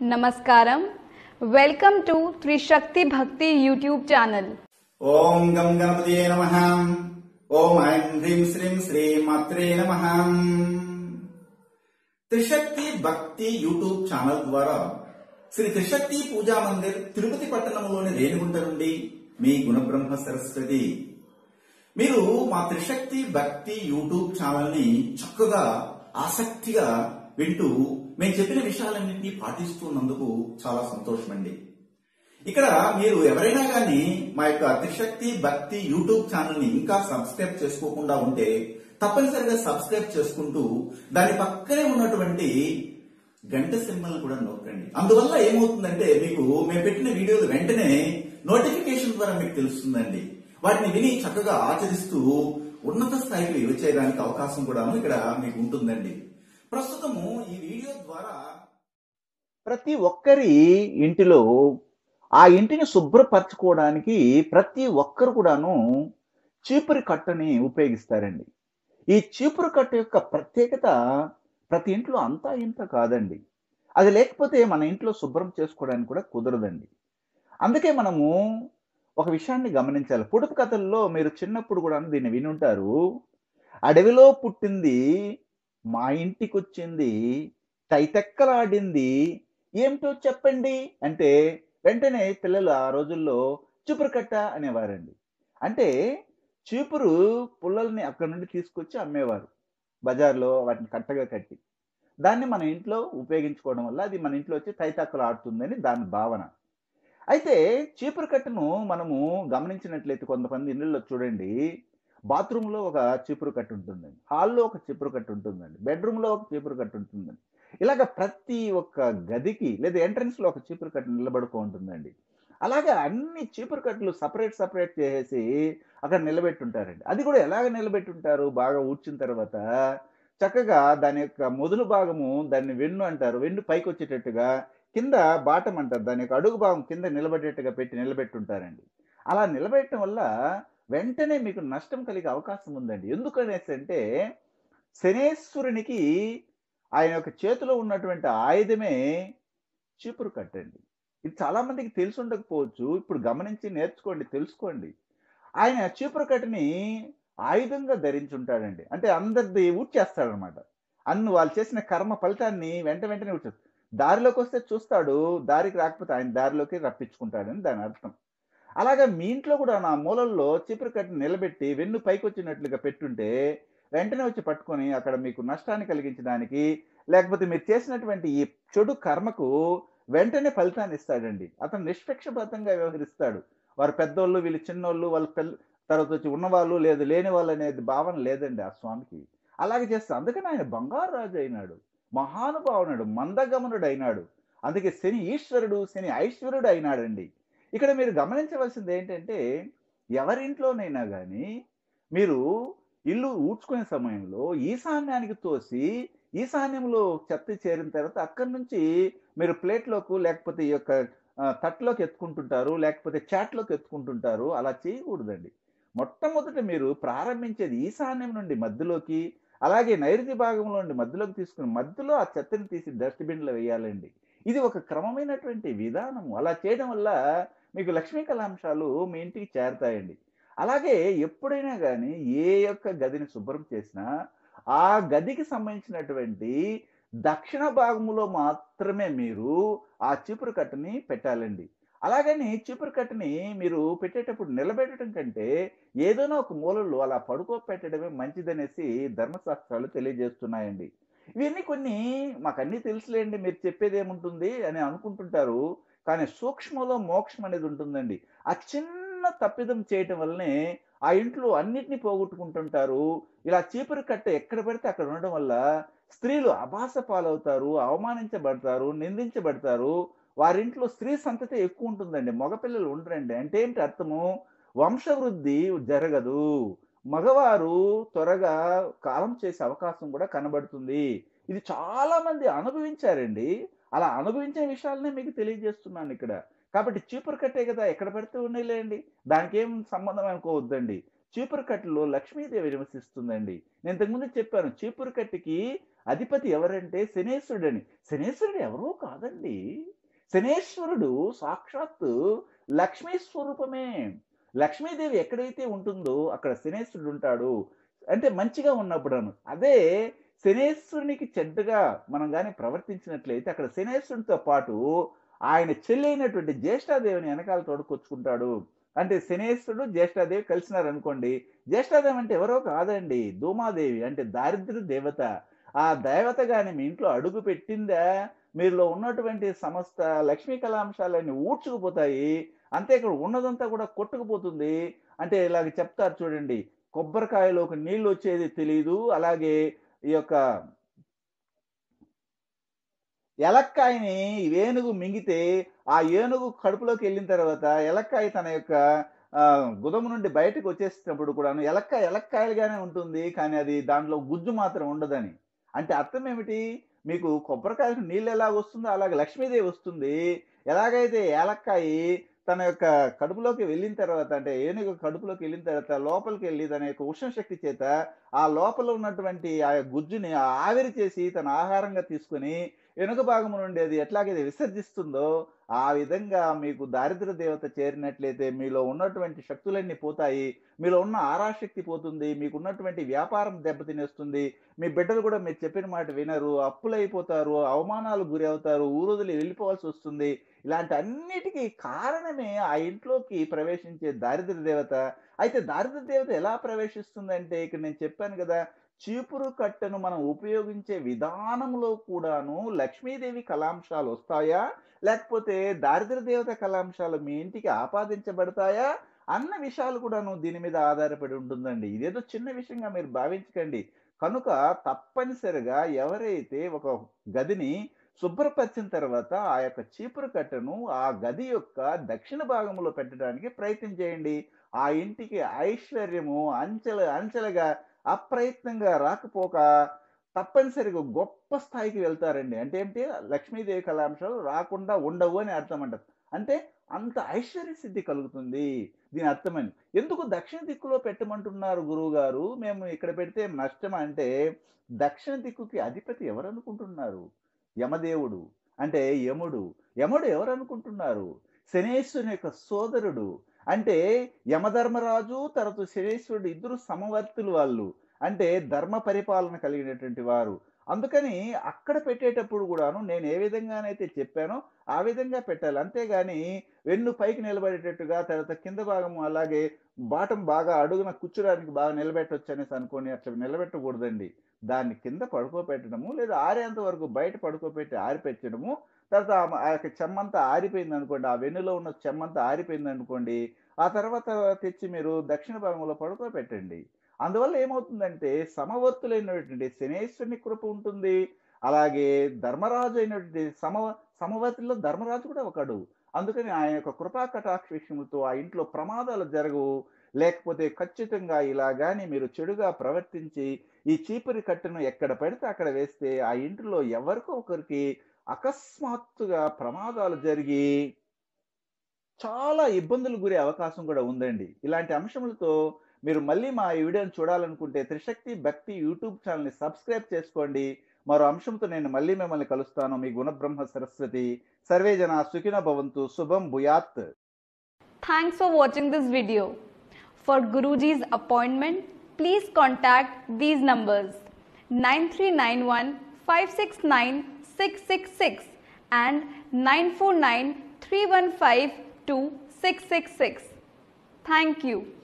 నమస్కారం. Welcome to త్రిశక్తి భక్తి YouTube channel. ఓం గం గణపతియే నమ. ఓం ఐం హ్రీం శ్రీం శ్రీ మాత్రే నమ. త్రిశక్తి భక్తి యూట్యూబ్ ఛానల్ ద్వారా శ్రీ త్రిశక్తి పూజా మందిర్ తిరుపతి పట్టణంలోని రేణుగుంట నుండి మీ గుణబ్రహ్మ సరస్వతి. మీరు మా త్రిశక్తి భక్తి యూట్యూబ్ ఛానల్ని చక్కగా ఆసక్తిగా వింటూ మేము చెప్పిన విషయాలన్నింటినీ పాటిస్తున్నందుకు చాలా సంతోషమండి. ఇక్కడ మీరు ఎవరైనా కానీ మా యొక్క అతిశక్తి భక్తి యూట్యూబ్ ఛానల్ని ఇంకా సబ్స్క్రైబ్ చేసుకోకుండా ఉంటే తప్పనిసరిగా సబ్స్క్రైబ్ చేసుకుంటూ దాని పక్కనే ఉన్నటువంటి గంట సింబల్ కూడా నొక్కండి. అందువల్ల ఏమవుతుందంటే మీకు మేము పెట్టిన వీడియోలు వెంటనే నోటిఫికేషన్ ద్వారా మీకు తెలుస్తుందండి. వాటిని విని చక్కగా ఆచరిస్తూ ఉన్నత స్థాయికి చేయడానికి అవకాశం కూడా ఇక్కడ మీకు ఉంటుందండి. ప్రస్తుతము ఈ వీడియో ద్వారా ప్రతి ఒక్కరి ఇంటిలో ఆ ఇంటిని శుభ్రపరచుకోవడానికి ప్రతి ఒక్కరు కూడాను చీపురు కట్టని ఉపయోగిస్తారండి. ఈ చీపురు కట్ట యొక్క ప్రత్యేకత ప్రతి ఇంట్లో అంతా ఇంత కాదండి. అది లేకపోతే మన ఇంట్లో శుభ్రం చేసుకోవడానికి కూడా కుదరదండి. అందుకే మనము ఒక విషయాన్ని గమనించాలి. పొడుపు కథల్లో మీరు చిన్నప్పుడు కూడా దీన్ని వినుంటారు. అడవిలో పుట్టింది మా ఇంటికి వచ్చింది తైతెక్కలాడింది. ఏమిటో చెప్పండి? అంటే వెంటనే పిల్లలు ఆ రోజుల్లో చీపురు కట్ట అనేవారండి. అంటే చీపురు పుల్లల్ని అక్కడి నుండి తీసుకొచ్చి అమ్మేవారు బజార్లో వాటిని కట్టగా కట్టి. దాన్ని మన ఇంట్లో ఉపయోగించుకోవడం వల్ల అది మన ఇంట్లో వచ్చి తైతాకులు ఆడుతుందని దాని భావన. అయితే చీపురు కట్టను మనము గమనించినట్లయితే కొంతమంది ఇళ్ళల్లో చూడండి. బాత్రూంలో ఒక చీపురు కట్టు ఉంటుందండి. హాల్లో ఒక చీపురు కట్టు ఉంటుందండి. బెడ్రూమ్లో ఒక చీపురు కట్టు ఉంటుందండి. ఇలాగ ప్రతి ఒక్క గదికి లేదా ఎంట్రన్స్లో ఒక చీపురు కట్టు నిలబడుకో ఉంటుందండి. అలాగే అన్ని చీపురు కట్టలు సపరేట్ సపరేట్ చేసేసి అక్కడ నిలబెట్టుంటారండి. అది కూడా ఎలాగ నిలబెట్టుంటారు? బాగా ఊడ్చిన తర్వాత చక్కగా దాని యొక్క మొదలు భాగము దాన్ని వెన్ను అంటారు. వెన్ను పైకి వచ్చేటట్టుగా కింద బాటం అంటారు. దాని యొక్క అడుగు భాగం కింద నిలబడేట్టుగా పెట్టి నిలబెట్టుంటారండి. అలా నిలబెట్టడం వల్ల వెంటనే మీకు నష్టం కలిగే అవకాశం ఉందండి. ఎందుకనేసి అంటే శనేశ్వరునికి ఆయన యొక్క చేతిలో ఉన్నటువంటి ఆయుధమే చీపురు కట్టండి. ఇది చాలా మందికి తెలిసి ఉండకపోవచ్చు. ఇప్పుడు గమనించి నేర్చుకోండి తెలుసుకోండి. ఆయన చీపురు కట్టని ఆయుధంగా ధరించుంటాడండి. అంటే అందరిది ఊడ్చేస్తాడనమాట. అన్ను వాళ్ళు చేసిన కర్మ ఫలితాన్ని వెంట వెంటనే ఊడ్చేస్తాడు. దారిలోకి వస్తే చూస్తాడు దారికి రాకపోతే ఆయన దారిలోకి రప్పించుకుంటాడని దాని అర్థం. అలాగే మీ ఇంట్లో కూడా నా మూలల్లో చీపురు కట్టిని నిలబెట్టి వెన్ను పైకి వచ్చినట్లుగా పెట్టుంటే వెంటనే వచ్చి పట్టుకొని అక్కడ మీకు నష్టాన్ని కలిగించడానికి లేకపోతే మీరు చేసినటువంటి ఈ చెడు కర్మకు వెంటనే ఫలితాన్ని ఇస్తాడండి. అతను నిష్పక్షపాతంగా వ్యవహరిస్తాడు. వారు పెద్దోళ్ళు వీళ్ళు చిన్నోళ్ళు వాళ్ళ పిల్ల తర్వాత వచ్చి ఉన్నవాళ్ళు లేదు లేని వాళ్ళు అనేది భావన లేదండి ఆ స్వామికి. అలాగే చేస్తా. అందుకని ఆయన బంగారు రాజు అయినాడు. మహానుభావునుడు మందగమనుడు అయినాడు. అందుకే శని ఈశ్వరుడు శని ఐశ్వరుడు అయినాడండి. ఇక్కడ మీరు గమనించవలసింది ఏంటంటే ఎవరింట్లోనైనా కానీ మీరు ఇల్లు ఊడ్చుకునే సమయంలో ఈశాన్యానికి తోసి ఈశాన్యంలో చెత్త చేరిన తర్వాత అక్కడి నుంచి మీరు ప్లేట్లోకి లేకపోతే ఈ యొక్క తట్లోకి ఎత్తుకుంటుంటారు లేకపోతే చాట్లోకి ఎత్తుకుంటుంటారు అలా చేయకూడదండి. మొట్టమొదట మీరు ప్రారంభించేది ఈశాన్యం నుండి మధ్యలోకి అలాగే నైరుతి భాగంలో నుండి మధ్యలోకి తీసుకుని మధ్యలో ఆ చెత్తని తీసి డస్ట్బిన్లో వేయాలండి. ఇది ఒక క్రమమైనటువంటి విధానము. అలా చేయడం వల్ల మీకు లక్ష్మీ కళాంశాలు మీ ఇంటికి చేరతాయండి. అలాగే ఎప్పుడైనా కానీ ఏ యొక్క గదిని శుభ్రం చేసినా ఆ గదికి సంబంధించినటువంటి దక్షిణ భాగములో మాత్రమే మీరు ఆ చీపురు కట్టని పెట్టాలండి. అలాగని చీపురు కట్టని మీరు పెట్టేటప్పుడు నిలబెట్టడం కంటే ఏదైనా ఒక మూలలో అలా పడుకోపెట్టడమే మంచిదనేసి ధర్మశాస్త్రాలు తెలియజేస్తున్నాయండి. ఇవన్నీ కొన్ని మాకు అన్నీ తెలుసులేండి మీరు చెప్పేది ఏముంటుంది అని అనుకుంటుంటారు. కానీ సూక్ష్మలో మోక్షం అనేది ఉంటుందండి. ఆ చిన్న తప్పిదం చేయటం వల్లనే ఆ ఇంట్లో అన్నిటినీ పోగొట్టుకుంటుంటారు. ఇలా చీపురు కట్ట ఎక్కడ పడితే అక్కడ ఉండడం వల్ల స్త్రీలు అభాస పాలవుతారు అవమానించబడతారు నిందించబడతారు. వారింట్లో స్త్రీ సంతతి ఎక్కువ ఉంటుందండి. మగపిల్లలు ఉండరండి. అంటే ఏంటి అర్థము? వంశవృద్ధి జరగదు. మగవారు త్వరగా కాలం చేసే అవకాశం కూడా కనబడుతుంది. ఇది చాలామంది అనుభవించారండి. అలా అనుభవించే విషయాలనే మీకు తెలియజేస్తున్నాను ఇక్కడ. కాబట్టి చీపురు కట్టే కదా ఎక్కడ పడితే ఉండేలేండి. దానికి ఏం సంబంధం అనుకోవద్దండి. చీపురు కట్టులో లక్ష్మీదేవి నివసిస్తుందండి. నేను ఇంతకుముందు చెప్పాను చీపురు కట్టికి అధిపతి ఎవరంటే శనేశ్వరుడని శనేశ్వరుడు ఎవరో కాదండి. శనేశ్వరుడు సాక్షాత్తు లక్ష్మీ స్వరూపమే. లక్ష్మీదేవి ఎక్కడైతే ఉంటుందో అక్కడ శనేశ్వరుడు ఉంటాడు. అంటే మంచిగా ఉన్నప్పుడు అను అదే శనేశ్వరునికి చెడ్డగా మనం కానీ ప్రవర్తించినట్లయితే అక్కడ శనేశ్వరునితో పాటు ఆయన చెల్లి అయినటువంటి జ్యేష్ఠాదేవిని వెనకాల తోడుకొచ్చుకుంటాడు. అంటే శనేశ్వరుడు జ్యేష్ఠాదేవి కలిసినారు అనుకోండి జ్యేష్ఠాదేవి అంటే ఎవరో కాదండి ధూమాదేవి అంటే దారిద్ర్య దేవత. ఆ దేవత కానీ మీ ఇంట్లో అడుగు పెట్టిందా? మీరులో ఉన్నటువంటి సమస్త లక్ష్మీ కళాంశాలన్నీ ఊడ్చుకుపోతాయి. అంతే ఇక్కడ ఉన్నదంతా కూడా కొట్టుకుపోతుంది. అంటే ఇలాగ చెప్తారు చూడండి కొబ్బరికాయలోకి నీళ్ళు వచ్చేది తెలియదు అలాగే ఈ యొక్క ఎలక్కాయని ఏనుగు మింగితే ఆ ఏనుగు కడుపులోకి వెళ్ళిన తర్వాత ఎలక్కాయ తన యొక్క గుదము నుండి బయటకు వచ్చేసినప్పుడు కూడాను ఎలక్కాయ ఎలక్కాయలుగానే ఉంటుంది కానీ అది దాంట్లో గుజ్జు మాత్రం ఉండదని. అంటే అర్థం ఏమిటి? మీకు కొబ్బరికాయకు నీళ్ళు ఎలా వస్తుందో అలాగే లక్ష్మీదేవి వస్తుంది. ఎలాగైతే ఏలక్కాయ తన యొక్క కడుపులోకి వెళ్ళిన తర్వాత అంటే ఏనుగు కడుపులోకి వెళ్ళిన తర్వాత లోపలికి వెళ్ళి తన యొక్క ఉష్ణశక్తి చేత ఆ లోపల ఉన్నటువంటి ఆ గుజ్జుని ఆవిరి చేసి తన ఆహారంగా తీసుకొని వెనుక భాగం నుండి అది ఎట్లాగైతే విసర్జిస్తుందో ఆ విధంగా మీకు దారిద్ర దేవత చేరినట్లయితే మీలో ఉన్నటువంటి శక్తులన్నీ పోతాయి. మీలో ఉన్న ఆరాశక్తి పోతుంది. మీకు ఉన్నటువంటి వ్యాపారం దెబ్బతినేస్తుంది. మీ బిడ్డలు కూడా మీరు చెప్పిన మాట వినరు. అప్పులైపోతారు. అవమానాలు గురి అవుతారు ఊరుదులు వెళ్ళిపోవాల్సి వస్తుంది. ఇలాంటి అన్నిటికీ కారణమే ఆ ఇంట్లోకి ప్రవేశించే దారిద్ర దేవత. అయితే దారిద్ర దేవత ఎలా ప్రవేశిస్తుందంటే ఇక్కడ నేను చెప్పాను కదా చీపురు కట్టెను మనం ఉపయోగించే విధానంలో కూడాను లక్ష్మీదేవి కళాంశాలు వస్తాయా? లేకపోతే దారిద్ర దేవత కళాంశాలు మీ ఇంటికి ఆపాదించబడతాయా? అన్న విషయాలు కూడాను దీని మీద ఆధారపడి ఉంటుందండి. ఇదేదో చిన్న విషయంగా మీరు భావించకండి. కనుక తప్పనిసరిగా ఎవరైతే ఒక గదిని శుభ్రపరిచిన తర్వాత ఆ యొక్క చీపురు కట్టను ఆ గది యొక్క దక్షిణ భాగంలో పెట్టడానికి ప్రయత్నం చేయండి. ఆ ఇంటికి ఐశ్వర్యము అంచెల అంచెలుగా అప్రయత్నంగా రాకపోక తప్పనిసరిగా గొప్ప స్థాయికి వెళ్తారండి. అంటే ఏంటి? లక్ష్మీదేవి కళాంశాలు రాకుండా ఉండవు అని అర్థం అంటారు. అంటే అంత ఐశ్వర్య సిద్ధి కలుగుతుంది. దీని అర్థమని ఎందుకు దక్షిణ దిక్కులో పెట్టమంటున్నారు గురువు గారు మేము ఇక్కడ పెడితే నష్టం అంటే దక్షిణ దిక్కుకి అధిపతి ఎవరు అనుకుంటున్నారు? యమదేవుడు. అంటే యముడు. యముడు ఎవరు అనుకుంటున్నారు శనేశ్వరుని యొక్క సోదరుడు. అంటే యమధర్మరాజు తర్వాత శనేశ్వరుడు ఇద్దరు సమవర్తులు వాళ్ళు. అంటే ధర్మ పరిపాలన కలిగినటువంటి వారు. అందుకని అక్కడ పెట్టేటప్పుడు కూడాను నేను ఏ విధంగానైతే చెప్పానో ఆ విధంగా పెట్టాలి. అంతేగాని వెన్ను పైకి నిలబడేటట్టుగా తర్వాత కింద భాగం అలాగే బాటం బాగా అడుగున కూర్చోడానికి బాగా నిలబెట్టవచ్చు అనేసి అనుకోని అట్లా నిలబెట్టకూడదండి. దాన్ని కింద పడుకోబెట్టడము లేదా ఆరేంత వరకు బయట పడుకోబెట్టి ఆరిపెట్టడము. తర్వాత ఆ- యొక్క చెమ్మంతా ఆరిపోయింది అనుకోండి ఆ వెన్నులో ఉన్న చెమ్మంతా ఆరిపోయింది అనుకోండి ఆ తర్వాత తెచ్చి మీరు దక్షిణ భాగంలో పడుకోబెట్టండి. అందువల్ల ఏమవుతుందంటే సమవర్తులైనటువంటి శనేశ్వరుని కృప ఉంటుంది. అలాగే ధర్మరాజు అయినటువంటి సమ సమవర్తిలో ధర్మరాజు కూడా ఒకడు. అందుకని ఆయన యొక్క కృపా కటాక్ష విషయంతో ఆ ఇంట్లో ప్రమాదాలు జరగవు. లేకపోతే ఖచ్చితంగా ఇలా కానీ మీరు చెడుగా ప్రవర్తించి ఈ చీపురి కట్టెను ఎక్కడ పడితే అక్కడ వేస్తే ఆ ఇంటిలో ఎవరికో ఒకరికి అకస్మాత్తుగా ప్రమాదాలు జరిగి చాలా ఇబ్బందులు గురే అవకాశం కూడా ఉందండి. ఇలాంటి అంశములతో మీరు మళ్ళీ మా ఈ వీడియోని చూడాలనుకుంటే త్రిశక్తి భక్తి యూట్యూబ్ ఛానల్ని సబ్స్క్రైబ్ చేసుకోండి. మరో అంశంతో నేను మళ్ళీ మిమ్మల్ని కలుస్తాను. మీ గుణబ్రహ్మ సరస్వతి. సర్వే జన సుఖిన భవంతు. శుభం భూయాత్. Thanks for watching this video for Guruji's appointment please contact these numbers 9391 569 666 and 949 315 2666. Thank you.